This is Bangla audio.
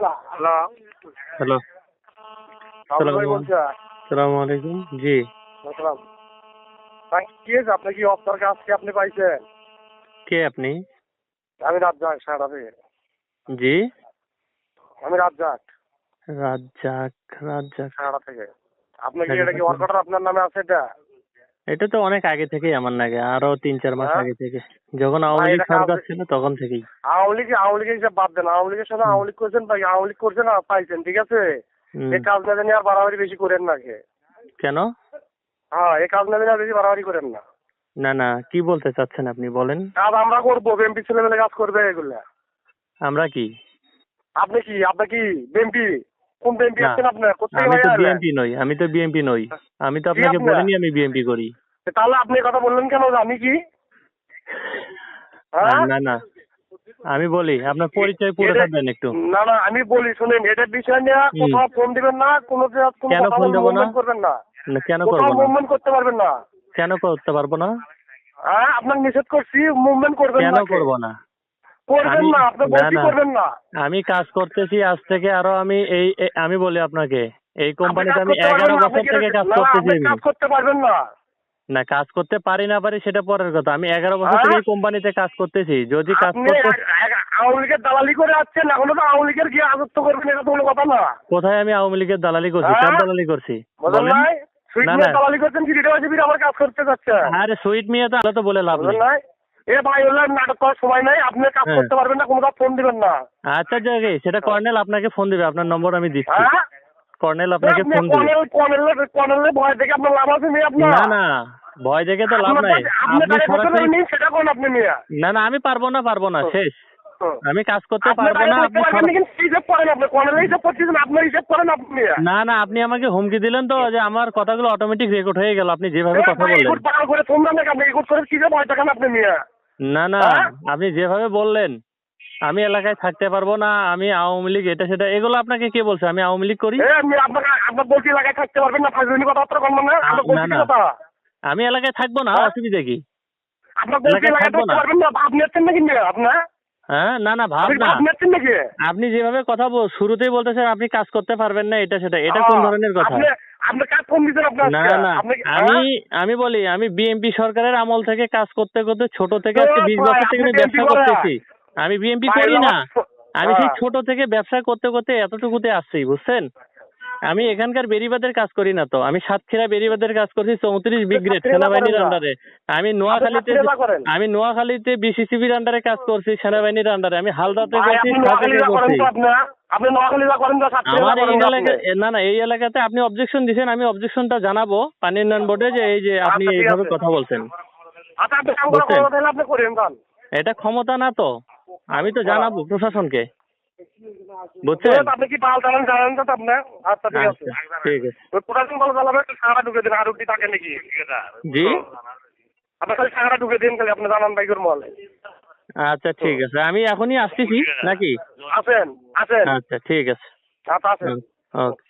হ্যালো। হ্যালো। সালাম আলাইকুম। জি। কি কি কি আপনি পাইছেন? কে আপনি? আমি রাজ্জাক জি। আমি রাজ্জাক। রাজ্জাক রাজ্জাক। সারা থেকে। আপনার কি এটা কি ওয়ার্ক আপনার নামে আছে এটা? এটা তো অনেক আগে থেকেই আমার নাগে আরও তিন চার মাস হ্যাঁ? আগে থেকে। যখন আওয়ামী লীগ সরকার ছিল তখন থেকেই। আওয়ামী লীগ আওয়ামী লীগের হিসাব বাদ দেন। আওয়ামী লীগের সাথে আওয়ামী লীগ করছেন ভাই আওয়ামী লীগ করছেন না পাইছেন ঠিক আছে। এই কাজ না জানি আর বাড়াবাড়ি বেশি করেন না কে কেন? হ্যাঁ এই কাজ না জানি আর বেশি বাড়াবাড়ি করেন না। না না কি বলতে চাচ্ছেন আপনি বলেন। কাজ আমরা করব বিএমপি ছেলে মেলে কাজ করবে এগুলা। আমরা কি? আপনি কি? আপনি কি? বিএমপি কোন বিএমপি না, আছেন আপনার? কোথায় আমি তো বিএনপি নই আমি তো বিএনপি নই। আমি তো আপনাকে বলিনি আমি বিএনপি করি। তাহলে আপনি কথা বললেন কেন? আমি কি? হ্যাঁ? না না আমি বলি আপনার পরিচয় এটা- দেন একটু। না না আমি বলি শুনেন এটার বিষয় নিয়ে কোথাও ফোন দিবেন না কোনো কেন ফোন দেবো না? করবেন না। কেন না? মুভমেন্ট করতে পারবেন না। কেন করতে পারব না? হ্যাঁ আপনার নিষেধ করছি মুভমেন্ট করবেন কেন না। কে? করব না? করবেন আমি- না আপনি বলছি করবেন না। আমি কাজ করতেছি আজ থেকে আরও আমি এই আমি বলি আপনাকে এই কোম্পানিতে আমি এগারো বছর থেকে কাজ করতেছি কাজ করতে পারবেন না। না কাজ করতে পারি না পারি সেটা পরের কথা। আমি এগারো বছর? থেকে এই কোম্পানিতে কাজ করতেছি যদি কাজ করতে আওয়ামী লীগের দালালি করে আসছেন এখনও তো আওয়ামী লীগের গিয়ে আদত্ত করবেন এটা তো কোনো কথা না। কোথায় আমি আওয়ামী লীগের দালালি করছি? হ্যাঁ? কার দালালি করছি? বলেন। সুইট মিয়া। দালালি করছেন কি? আমার কাজ করতে যাচ্ছে আরে সুইট মিয়া তো আলাদা তো বলে লাভ নাই। এ ভাই ওগুলো নাটক করার সময় নাই আপনি কাজ হ্যাঁ। করতে পারবেন না কোনো ফোন দিবেন না। আচ্ছা জায়গায় সেটা কর্নেল আপনাকে ফোন দিবে আপনার নম্বর আমি দিচ্ছি। হ্যাঁ? কর্নেল আপনাকে ফোন দিবে। কর্নেল কর্নেল কর্নেল ভয় থেকে আপনার লাভ আছে মেয়ে আপনার? না না ভয় দেখে তো লাভ নাই। আপনি সরাসরি সেটা কোন আপনি মিয়া না না আমি পারব না পারব না শেষ। আমি কাজ করতে পারব না আপনি না, হিসাব করেন আপনি কর্নেল হিসাব করতেছেন আপনার হিসাব করেন আপনি। না না আপনি আমাকে হুমকি দিলেন তো যে আমার কথাগুলো অটোমেটিক রেকর্ড হয়ে গেল আপনি যেভাবে কথা বললেন। করে তোমরা নাকি? আপনি ইকুট করে কি যে ভয় দেখান আপনি মেয়ে? না না হ্যাঁ? আপনি যেভাবে বললেন আমি এলাকায় থাকতে পারব না আমি আওয়ামী লীগ এটা সেটা এগুলো আপনাকে কে বলছে? আমি আওয়ামী লীগ করি? বলছি এলাকায় থাকতে পারবেন না ফাজলিমি কথাবার্তা করবেন না না, না। আমি এলাকায় থাকব না হ্যাঁ? অসুবিধা কি? আপনার বলছি এলাকায় থাকতে পারবেন না আপনি আছেন নাকি আপনার হ্যাঁ না না ভাব না। আপনি যেভাবে কথা বল- শুরুতেই বলতেছেন আপনি কাজ করতে পারবেন না এটা সেটা এটা কোন ধরনের কথা? না না আমি হ্যাঁ? আমি বলি আমি বিএনপি সরকারের আমল থেকে কাজ করতে করতে ছোট থেকে আজকে বিশ বছর থেকে আমি ব্যবসা করতেছি। আমি বিএনপি ভাই, করি না। আমি সেই হ্যাঁ। ছোট থেকে ব্যবসা করতে করতে এতটুকুতে আসছি বুঝছেন? আমি এখানকার বেরিবাদের কাজ করি না তো। আমি সাতক্ষীরা বেরিবাদের কাজ করছি চৌত্রিশ ব্রিগেড সেনাবাহিনীর আন্ডারে আমি নোয়াখালীতে? আমি নোয়াখালীতে বিসিসিবির আন্ডারে কাজ করছি সেনাবাহিনীর আন্ডারে আমি হালদাতে করছি আমার এই? এলাকা না না এই এলাকাতে আপনি অবজেকশন দিয়েছেন আমি অবজেকশনটা জানাব পানি উন্নয়ন বোর্ডে যে এই যে আপনি আচ্ছা, এইভাবে কথা বলছেন। আচ্ছা এটা ক্ষমতা না তো। আমি তো হ্যাঁ। জানাব প্রশাসনকে। বুঝছেন? আপনি কি পাল জানেন তো আপনি? আচ্ছা ঠিক আছে। আচ্ছা, ঠিক আছে। ওই প্রোডাকশন ভালো চালাবে একটু সারা ঢুকে দিন। আর রুটি থাকে নাকি? জি? আপনার খালি সারা ঢুকে দিন খালি আপনি জানান বাইকের মল আচ্ছা ঠিক আছে। আমি এখনই আসতেছি নাকি? আছেন আছেন আচ্ছা ঠিক আছে। আচ্ছা আছেন ওকে।